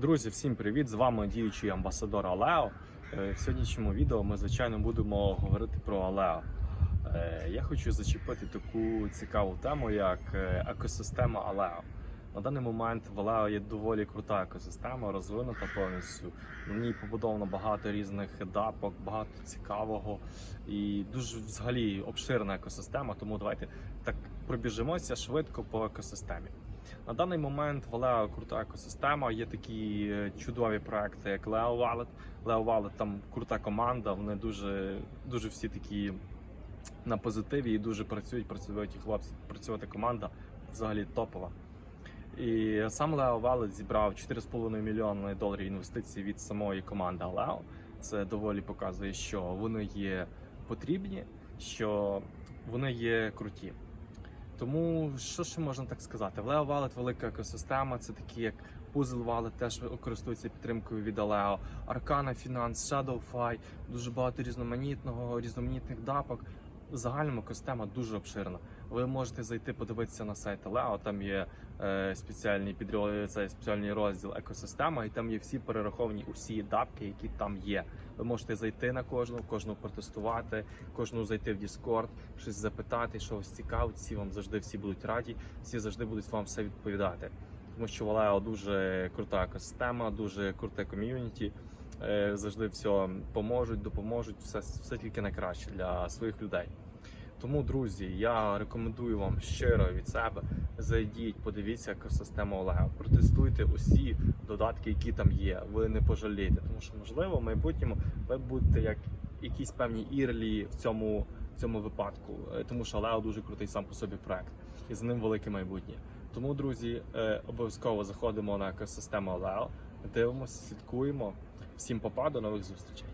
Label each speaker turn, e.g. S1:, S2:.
S1: Друзі, всім привіт! З вами діючий амбасадор Алео. Е, В сьогоднішньому відео ми, звичайно, будемо говорити про Алео. Е, Я хочу зачепити таку цікаву тему, як е, екосистема Алео. На даний момент в Алео є доволі крута екосистема, розвинута повністю. На ній побудовано багато різних дапок, багато цікавого і дуже взагалі обширна екосистема. Тому давайте так пробіжимося швидко по екосистемі. На даний момент в Leo крута екосистема. Є такі е, чудові проекти, як Leo Wallet. Leo Wallet там крута команда. Вони дуже, дуже всі такі на позитиві і дуже працюють. Працюють і хлопці. Працювати команда взагалі топова. І сам Leo Wallet зібрав 4,5 мільйони доларів інвестицій від самої команди Leo. Це доволі показує, що вони є потрібні, що вони є круті. Тому що ще можна так сказати? В Leo Wallet велика екосистема. Це такі як Puzzle Wallet теж користується підтримкою від Aleo, Arcana Finance, ShadowFi, дуже багато різноманітного, різноманітних дапок. В загальному екосистема дуже обширна. Ви можете зайти подивитися на сайт Aleo, Там є е, спеціальний підрозділ, це спеціальний розділ екосистема, і там є всі перераховані усі дапки, які там є. Ви можете зайти на кожну, кожну протестувати, кожну зайти в Discord, щось запитати, що вас цікавить. Всі вам завжди всі будуть раді, всі завжди будуть вам все відповідати. Тому що Valeo дуже крута екосистема, дуже круте ком'юніті. Е, Завжди все поможуть, допоможуть, все, все тільки найкраще для своїх людей. Тому, друзі, я рекомендую вам щиро від себе зайдіть, подивіться екосистему Олега, протестуйте усі додатки, які там є. Ви не пожалієте, тому що можливо в майбутньому ви будете як якісь певні ірлі в цьому, в цьому випадку, Е, тому що Лео дуже крутий сам по собі проект, і з ним велике майбутнє. Тому, друзі, е, обов'язково заходимо на екосистему Лео, дивимося, слідкуємо. Всім попа, до нових зустрічей.